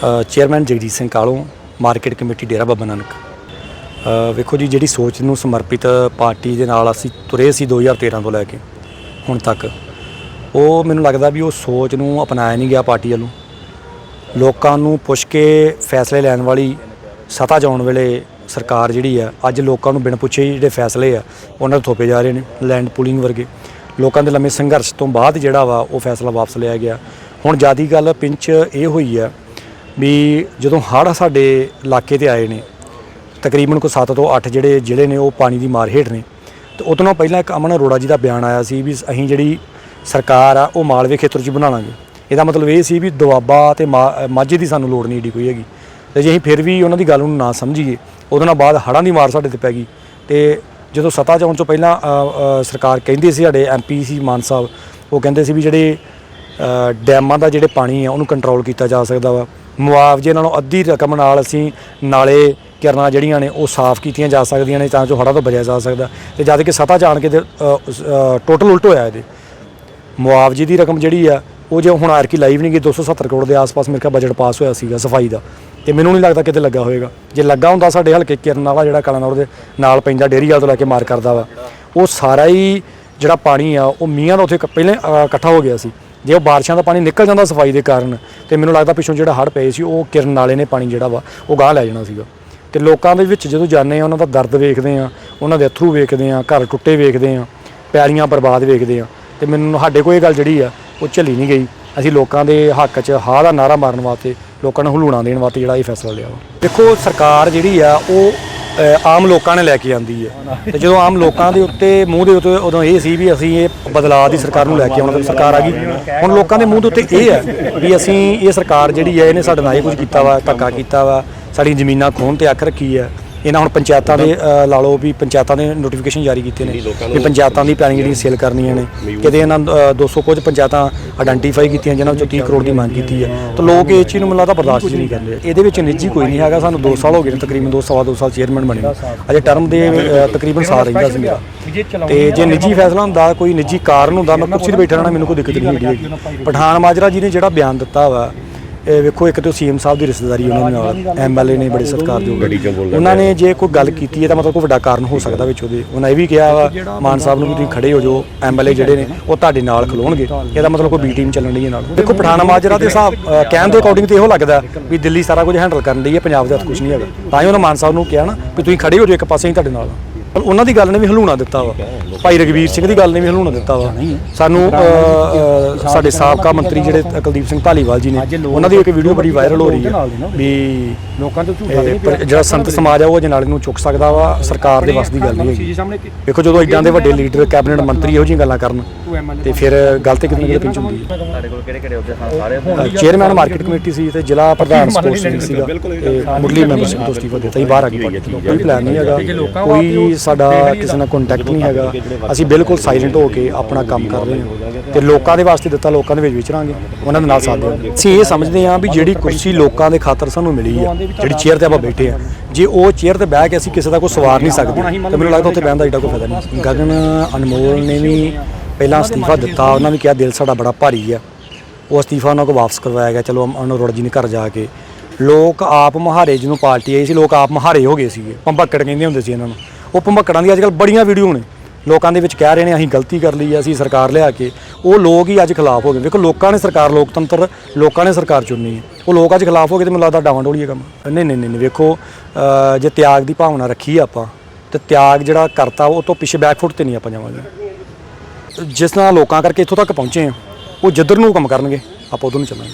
Chairman Jagjit Singh Kahlon market committee Dera Baba Nanak. ਵੇਖੋ ਜੀ, ਜਿਹੜੀ ਸੋਚ ਨੂੰ ਸਮਰਪਿਤ ਪਾਰਟੀ ਦੇ ਨਾਲ ਅਸੀਂ ਤੁਰੇ ਸੀ 2013 ਤੋਂ ਲੈ ਕੇ ਹੁਣ ਤੱਕ, ਉਹ ਮੈਨੂੰ ਲੱਗਦਾ ਵੀ ਉਹ ਸੋਚ ਨੂੰ ਅਪਣਾਇਆ ਨਹੀਂ ਗਿਆ ਪਾਰਟੀ ਵੱਲੋਂ। ਲੋਕਾਂ ਨੂੰ ਪੁੱਛ ਕੇ ਫੈਸਲੇ ਲੈਣ ਵਾਲੀ ਸਤਾ ਜਾਣ ਵੇਲੇ ਸਰਕਾਰ ਜਿਹੜੀ ਆ, ਅੱਜ ਲੋਕਾਂ ਨੂੰ ਬਿਨ ਪੁੱਛੇ ਜਿਹੜੇ ਫੈਸਲੇ ਆ, ਉਹਨਾਂ ਨੂੰ ਥੋਪੇ ਜਾ ਰਹੇ ਨੇ ਲੈਂਡ ਪੂਲਿੰਗ ਵਰਗੇ। ਲੋਕਾਂ ਦੇ ਲੰਮੇ ਸੰਘਰਸ਼ ਤੋਂ ਬਾਅਦ ਜਿਹੜਾ ਵਾ ਉਹ ਫੈਸਲਾ ਵਾਪਸ ਲਿਆ ਗਿਆ। ਹੁਣ ਜਿਆਦੀ ਗੱਲ ਪਿੰਚ ਇਹ ਹੋਈ ਆ ਵੀ ਜਦੋਂ ਹੜ੍ਹ ਸਾਡੇ ਇਲਾਕੇ ਤੇ ਆਏ ਨੇ, ਤਕਰੀਬਨ ਕੋ 7 ਤੋਂ 8 ਜਿਹੜੇ ਜ਼ਿਲ੍ਹੇ ਨੇ ਉਹ ਪਾਣੀ ਦੀ ਮਾਰ ਹੇਠ ਨੇ, ਤੇ ਉਹ ਤੋਂ ਪਹਿਲਾਂ ਇੱਕ ਅਮਨ ਅਰੋੜਾ ਜੀ ਦਾ ਬਿਆਨ ਆਇਆ ਸੀ ਵੀ ਅਸੀਂ ਜਿਹੜੀ ਸਰਕਾਰ ਆ, ਉਹ ਮਾਲਵੇ ਖੇਤਰ 'ਚ ਬਣਾਵਾਂਗੇ। ਇਹਦਾ ਮਤਲਬ ਇਹ ਸੀ ਵੀ ਦੁਆਬਾ ਤੇ ਮਾ- ਮਾਝੇ ਦੀ ਸਾਨੂੰ ਲੋੜ ਨਹੀਂ ਏਡੀ ਕੋਈ ਹੈਗੀ। ਤੇ ਜੇ ਅਸੀਂ ਫਿਰ ਵੀ ਉਹਨਾਂ ਦੀ ਗੱਲ ਨੂੰ ਨਾ ਸਮਝੀਏ, ਉਹਦੇ ਨਾਲ ਬਾਅਦ ਹੜ੍ਹਾਂ ਦੀ ਮਾਰ ਸਾਡੇ ਤੇ ਪੈ ਗਈ। ਤੇ ਜਦੋਂ ਸਤਾ 'ਚ ਆਉਣ ਤੋਂ ਪਹਿਲਾਂ ਸਰਕਾਰ ਕਹਿੰਦੀ ਸੀ, ਸਾਡੇ ਐਮਪੀ ਸੀ ਮਾਨ ਸਾਹਿਬ, ਉਹ ਕਹਿੰਦੇ ਸੀ ਵੀ ਜਿਹੜੇ ਡੈਮਾਂ ਦਾ ਜਿਹੜੇ ਪਾਣੀ ਆ, ਉਹਨੂੰ ਕੰਟਰੋਲ ਕੀਤਾ ਜਾ ਸਕਦਾ ਵਾ। ਮੁਆਵਜ਼ੇ ਨਾਲੋਂ ਅੱਧੀ ਰਕਮ ਨਾਲ ਅਸੀਂ ਨਾਲੇ ਕਿਰਨਾਂ ਜਿਹੜੀਆਂ ਨੇ ਉਹ ਸਾਫ਼ ਕੀਤੀਆਂ ਜਾ ਸਕਦੀਆਂ ਨੇ ਤਾਂ ਜੋ ਹੜ੍ਹਾਂ ਤੋਂ ਬਚਿਆ ਜਾ ਸਕਦਾ। ਤੇ ਜਦ ਕਿ ਸਤਾ ਜਾਣ ਕੇ ਟੋਟਲ ਉਲਟ ਹੋਇਆ ਇਹਦੇ। ਮੁਆਵਜ਼ੇ ਦੀ ਰਕਮ ਜਿਹੜੀ ਆ, ਉਹ ਜੇ ਹੁਣ ਆਰਕੀ ਲਾਈਵ ਨਹੀਂ ਗਈ 270 ਕਰੋੜ ਦੇ ਆਸ-ਪਾਸ ਮੇਰੇ ਖਿਆਲ ਬਜਟ ਪਾਸ ਹੋਇਆ ਸੀਗਾ ਸਫ਼ਾਈ ਦਾ। ਤੇ ਮੈਨੂੰ ਨਹੀਂ ਲੱਗਦਾ ਕਿਤੇ ਲੱਗਾ ਹੋਵੇਗਾ। ਜੇ ਲੱਗਾ ਹੁੰਦਾ ਸਾਡੇ ਹਲਕੇ ਕਿਰਨ ਵਾਲਾ ਜਿਹੜਾ ਕਲਾਨੌਰ ਦੇ ਨਾਲ ਪੈਂਦਾ ਡੇਰੀ ਵਾਲ ਤੋਂ ਲੈ ਕੇ ਮਾਰ ਕਰਦਾ ਵਾ, ਉਹ ਸਾਰਾ ਹੀ ਜਿਹੜਾ ਪਾਣੀ ਆ, ਉਹ ਮੀਆਂ ਦਾ ਉੱਥੇ ਕ- ਪਹਿਲੇ ਇਕੱਠਾ ਹੋ ਗਿਆ ਸੀ। ਜੇ ਉਹ ਬਾਰਿਸ਼ਾਂ ਦਾ ਪਾਣੀ ਨਿਕਲ ਜਾਂਦਾ ਸਫ਼ਾਈ ਦੇ ਕਾਰਨ, ਤੇ ਮੈਨੂੰ ਲੱਗਦਾ ਪਿੱਛੋਂ ਜਿਹੜਾ ਹੜ੍ਹ ਪਏ ਸੀ, ਉਹ ਕਿਰਨ ਨਾਲੇ ਨੇ ਪਾਣੀ ਜਿਹੜਾ ਵਾ, ਉਹ ਗਾਹ ਲੈ ਜਾਣਾ ਸੀਗਾ। ਤੇ ਲੋਕਾਂ ਦੇ ਵਿੱਚ ਜਦੋਂ ਜਾਂਦੇ ਆ, ਉਹਨਾਂ ਦਾ ਦਰਦ ਵੇਖਦੇ ਆ, ਉਹਨਾਂ ਦੇ ਅਥਰੂ ਵੇਖਦੇ ਆ, ਘਰ ਟੁੱਟੇ ਵੇਖਦੇ ਆ, ਪੈਰੀਆਂ ਬਰਬਾਦ ਵੇਖਦੇ ਆ, ਤੇ ਮੈਨੂੰ ਸਾਡੇ ਕੋਲ ਇਹ ਗੱਲ ਜਿਹੜੀ ਆ, ਉਹ ਝੱਲੀ ਨਹੀਂ ਗਈ। ਅਸੀਂ ਲੋਕਾਂ ਦੇ ਹੱਕ 'ਚ ਹਾਂ ਦਾ ਨਾਰਾ ਮਾਰਨ ਵਾਸਤੇ, ਲੋਕਾਂ ਨੂੰ ਹਲੂਣਾ ਦੇਣ ਵਾਸਤੇ ਜਿਹੜਾ ਇਹ ਫੈਸਲਾ ਲਿਆ ਵਾ। ਦੇਖੋ, ਸਰਕਾਰ ਜਿਹੜੀ ਆ, ਉਹ ਆਮ ਲੋਕਾਂ ਨੇ ਲੈ ਕੇ ਆਂਦੀ ਹੈ। ਤੇ ਜਦੋਂ ਆਮ ਲੋਕਾਂ ਦੇ ਉੱਤੇ, ਮੂੰਹ ਦੇ ਉੱਤੇ ਉਦੋਂ ਇਹ ਸੀ ਵੀ ਅਸੀਂ ਇਹ ਬਦਲਾਅ ਦੀ ਸਰਕਾਰ ਨੂੰ ਲੈ ਕੇ ਆਉਣਾ ਤੇ ਸਰਕਾਰ ਆ ਗਈ। ਹੁਣ ਲੋਕਾਂ ਦੇ ਮੂੰਹ ਦੇ ਉੱਤੇ ਇਹ ਹੈ ਵੀ ਅਸੀਂ ਇਹ ਸਰਕਾਰ ਜਿਹੜੀ ਹੈ, ਇਹਨੇ ਸਾਡੇ ਨਾਲ ਇਹ ਕੁਝ ਕੀਤਾ ਵਾ, ਧੱਕਾ ਕੀਤਾ ਵਾ ਸਾਡੀ ਜ਼ਮੀਨਾਂ ਖੋਹਣ ਤੇ ਅੱਖ ਰੱਖੀ ਹੈ। ਇਹਨਾਂ ਹੁਣ ਪੰਚਾਇਤਾਂ ਦੇ ਅ, ਲਾ ਲਓ ਵੀ ਪੰਚਾਇਤਾਂ ਦੇ ਨੋਟੀਫਿਕੇਸ਼ਨ ਜਾਰੀ ਕੀਤੇ ਨੇ ਵੀ ਪੰਚਾਇਤਾਂ ਦੀ ਪੈਣੀ ਜਿਹੜੀਆਂ ਸੇਲ ਕਰਨੀਆਂ ਨੇ ਕਿਤੇ ਇਹਨਾਂ ਅ, 200 ਕੁਝ ਪੰਚਾਇਤਾਂ ਆਇਡੈਂਟੀਫਾਈ ਕੀਤੀਆਂ ਜਿਨ੍ਹਾਂ ਵਿੱਚੋਂ 30 ਕਰੋੜ ਦੀ ਮੰਗ ਕੀਤੀ ਹੈ। ਤਾਂ ਲੋਕ ਇਹ ਚੀਜ਼ ਨੂੰ ਮੈਨੂੰ ਲੱਗਦਾ ਬਰਦਾਸ਼ਤ ਹੀ ਨਹੀਂ ਕਰ ਰਹੇ ਇਹਦੇ ਵਿੱਚ ਨਿੱਜੀ ਕੋਈ ਨਹੀਂ ਹੈਗਾ ਸਾਨੂੰ 2 ਸਾਲ ਹੋ ਗਏ ਨੇ ਤਕਰੀਬਨ 2 ਸਵਾ 2 ਸਾਲ ਚੇਅਰਮੈਨ ਬਣੇ ਨੂੰ। ਅਜੇ ਟਰਮ ਦੇ ਅ, ਤਕਰੀਬਨ ਸਾਲ ਰਹਿੰਦਾ ਸੀ ਮੇਰਾ। ਤੇ ਜੇ ਨਿੱਜੀ ਫੈਸਲਾ ਹੁੰਦਾ ਕੋਈ ਨਿੱਜੀ ਕਾਰਨ ਹੁੰਦਾ ਮੈਂ ਕੁਰਸੀ ਤੇ ਬੈਠਾ ਰਹਿਣਾ ਮੈਨੂੰ ਕੋਈ ਦਿੱਕਤ ਨਹੀਂ ਹੁੰਦੀ ਹੈਗੀ। ਪਠਾਨ ਮਾਜਰਾ ਜੀ ਨੇ ਜਿਹੜਾ ਬਿਆਨ ਦਿੱਤਾ ਵਾ ਇਹ ਵੇਖੋ ਇੱਕ ਤਾਂ ਸੀਐਮ ਸਾਹਿਬ ਦੀ ਰਿਸ਼ਤੇਦਾਰੀ ਉਹਨਾਂ ਨਾਲ ਐਮਐਲਏ ਨੇ ਬੜੇ ਸਤਿਕਾਰਯੋਗ ਉਹਨਾਂ ਨੇ ਜੇ ਕੋਈ ਗੱਲ ਕੀਤੀ ਹੈ ਤਾਂ ਮਤਲਬ ਕੋਈ ਵੱਡਾ ਕਾਰਨ ਹੋ ਸਕਦਾ ਵਿੱਚ ਉਹਦੇ। ਉਹਨਾਂ ਇਹ ਵੀ ਕਿਹਾ ਵਾ ਮਾਨ ਸਾਹਿਬ ਨੂੰ ਵੀ ਤੁਸੀਂ ਖੜੇ ਹੋ ਜੋ ਐਮਐਲਏ ਜਿਹੜੇ ਨੇ ਉਹ ਤੁਹਾਡੇ ਨਾਲ ਖਲੋਣਗੇ। ਇਹਦਾ ਮਤਲਬ ਕੋਈ ਬੀ ਟੀਮ ਚੱਲਣ ਦੀ ਹੈ ਨਾਲ। ਦੇਖੋ ਪਠਾਨ ਮਾਜਰਾ ਦੇ ਹਿਸਾਬ ਕਹਿਣ ਦੇ ਅਕੋਰਡਿੰਗ ਤੇ ਇਹੋ ਲੱਗਦਾ ਵੀ ਦਿੱਲੀ ਸਾਰਾ ਕੁਝ ਹੈਂਡਲ ਕਰਨ ਦੀ ਹੈ ਪੰਜਾਬ ਦੇ ਹੱਥ ਕੁਝ ਨਹੀਂ ਹੈਗਾ। ਤਾਂ ਹੀ ਉਹਨਾਂ ਮਾਨ ਸਾਹਿਬ ਨੂੰ ਕਿਹਾ ਨਾ ਵੀ ਤੁਸੀਂ ਖੜੇ ਹੋ ਜੋ ਇੱਕ ਪਾਸੇ ਹੀ ਤੁਹਾਡੇ ਨਾਲ। ਪਰ ਉਹਨਾਂ ਦੀ ਗੱਲ ਨੇ ਵੀ ਹਲੂਣਾ ਦਿੱਤਾ ਵਾ। ਭਾਈ ਰਗਵੀਰ ਸਿੰਘ ਦੀ ਗੱਲ ਨੇ ਵੀ ਹਲੂਣਾ ਦਿੱਤਾ ਵਾ। ਸਾਨੂੰ ਸਾਡੇ ਸਾਬਕਾ ਮੰਤਰੀ ਜਿਹੜੇ ਕੁਲਦੀਪ ਸਿੰਘ ਧਾਲੀਵਾਲ ਜੀ ਨੇ ਉਹਨਾਂ ਦੀ ਇੱਕ ਵੀਡੀਓ ਬੜੀ ਵਾਇਰਲ ਹੋ ਰਹੀ ਹੈ। ਵੀ ਲੋਕਾਂ ਤੋਂ ਝੂਠਾ ਪਰ ਜਿਹੜਾ ਸੰਤ ਸਮਾਜ ਆ ਉਹ ਜਨਾਲੇ ਨੂੰ ਚੁੱਕ ਸਕਦਾ ਵਾ ਸਰਕਾਰ ਦੇ ਵੱਸ ਦੀ ਗੱਲ ਨਹੀਂ ਹੈਗੀ। ਸਾਹਮਣੇ ਵੇਖੋ ਜਦੋਂ ਇਦਾਂ ਦੇ ਵੱਡੇ ਲੀਡਰ ਕੈਬਨਿਟ ਮੰਤਰੀ ਇਹੋ ਜਿਹੀਆਂ ਗੱਲਾਂ ਕਰਨ ਤੇ ਫਿਰ ਗੱਲ ਤੇ ਕਿਤੇ ਨਾ ਕਿਤੇ ਪਿੰਚ ਹੁੰਦੀ ਹੈ। ਸਾਡੇ ਕੋਲ ਕਿਹੜੇ ਕਿਹੜੇ ਅਹੁਦੇ ਸਨ ਸਾਰੇ ਚੇਅਰਮੈਨ ਮਾਰਕੀਟ ਕਮੇਟੀ ਸੀ ਤੇ ਜ਼ਿਲ੍ਹਾ ਪ੍ਰਧਾਨ ਸਪੋਰਟਸ ਸਿੰਘ ਸੀਗਾ। ਤੇ ਮੁੱਢਲੀ ਮੈਂਬਰਸ਼ਿਪ ਤੋਂ ਅਸਤੀਫਾ ਦਿੱਤਾ ਹੀ ਬਾਹਰ ਆ ਗਈ ਪਾਰਟੀ ਤੋਂ। ਕੋਈ ਪਲਾਨ ਨਹੀਂ ਹੈਗਾ ਕੋਈ ਸਾਡਾ ਕਿਸੇ ਨਾਲ ਕੰਟੈਕਟ ਨਹੀਂ ਹੈਗਾ। ਅਸੀਂ ਬਿਲਕੁਲ ਸਾਇਲੈਂਟ ਹੋ ਕੇ ਆਪਣਾ ਕੰਮ ਕਰ ਰਹੇ ਹਾਂ। ਤੇ ਲੋਕਾਂ ਦੇ ਵਾਸਤੇ ਦਿੱਤਾ ਲੋਕਾਂ ਦੇ ਵਿੱਚ ਵਿਚਰਾਂਗੇ ਉਹਨਾਂ ਦੇ ਨਾਲ ਸਾਥ ਦੇਵਾਂਗੇ। ਅਸੀਂ ਇਹ ਸਮਝਦੇ ਹਾਂ ਵੀ ਜਿਹੜੀ ਕੁਰਸੀ ਲੋਕਾਂ ਦੇ ਖਾਤਰ ਸਾਨੂੰ ਮਿਲੀ ਆ ਜਿਹੜੀ ਚੇਅਰ ਤੇ ਆਪਾਂ ਬੈਠੇ ਆ। ਜੇ ਉਹ ਚੇਅਰ ਤੇ ਬਹਿ ਕੇ ਅਸੀਂ ਕਿਸੇ ਦਾ ਕੋਈ ਸਵਾਰ ਨਹੀਂ ਸਕਦੇ ਤਾਂ ਮੈਨੂੰ ਲੱਗਦਾ ਉੱਥੇ ਬਹਿਣ ਦਾ ਏਡਾ ਕੋਈ ਫਾਇਦਾ ਨਹੀਂ। ਗਗਨ ਅਨਮੋਲ ਨੇ ਵੀ ਪਹਿਲਾਂ ਅਸਤੀਫਾ ਦਿੱਤਾ ਉਹਨਾਂ ਵੀ ਕਿਹਾ ਦਿਲ ਸਾਡਾ ਬੜਾ ਭਾਰੀ ਆ। ਉਹ ਅਸਤੀਫਾ ਉਹਨਾਂ ਕੋਲ ਵਾਪਸ ਕਰਵਾਇਆ ਗਿਆ ਚਲੋ ਅਮਨ ਅਰੋੜਾ ਜੀ ਨੇ ਘਰ ਜਾ ਕੇ। ਲੋਕ ਆਪ ਮਹਾਰੇ ਜਿਹਨੂੰ ਪਾਰਟੀ ਆਈ ਸੀ ਲੋਕ ਆਪ ਮਹਾਰੇ ਹੋ ਗਏ ਸੀਗੇ। ਪੰਭੱਕੜ ਕਹਿੰਦੇ ਹੁੰਦੇ ਸੀ ਇਹਨਾਂ ਨੂੰ। ਉਹ ਪੰਭੱਕੜਾਂ ਦੀ ਅੱਜਕੱਲ ਬੜੀਆਂ ਵੀਡੀਓ ਨੇ। ਲੋਕਾਂ ਦੇ ਵਿੱਚ ਕਹਿ ਰਹੇ ਨੇ ਅਸੀਂ ਗਲਤੀ ਕਰ ਲਈ ਅਸੀਂ ਸਰਕਾਰ ਲਿਆ ਕੇ। ਉਹ ਲੋਕ ਹੀ ਅੱਜ ਖਿਲਾਫ ਹੋ ਗਏ। ਵੇਖੋ ਲੋਕਾਂ ਨੇ ਸਰਕਾਰ ਲੋਕਤੰਤਰ ਲੋਕਾਂ ਨੇ ਸਰਕਾਰ ਚੁਣਨੀ ਹੈ। ਉਹ ਲੋਕ ਅੱਜ ਖਿਲਾਫ ਹੋ ਗਏ ਤੇ ਮੈਨੂੰ ਲੱਗਦਾ ਡਾਵਾਂ ਡੋਲੀ ਹੈ ਕੰਮ। ਨਹੀਂ ਨਹੀਂ ਨਹੀਂ ਨਹੀਂ, ਵੇਖੋ ਜੇ ਤਿਆਗ ਦੀ ਭਾਵਨਾ ਰੱਖੀ ਆਪਾਂ ਤੇ ਤਿਆਗ ਜਿਹੜਾ ਕਰਤਾ ਉਹ ਤੋਂ ਪਿੱਛੇ ਬੈਕਫੁੱਟ ਤੇ ਨਹੀਂ ਆਪਾਂ ਜਾਵਾਂਗੇ। ਜਿਸ ਨਾਲ ਲੋਕਾਂ ਕਰਕੇ ਇੱਥੋਂ ਤੱਕ ਪਹੁੰਚੇ ਆ ਉਹ ਜਿੱਧਰ ਨੂੰ ਕੰਮ ਕਰਨਗੇ ਆਪਾਂ ਉਧਰ ਨੂੰ ਚੱਲਾਂਗੇ।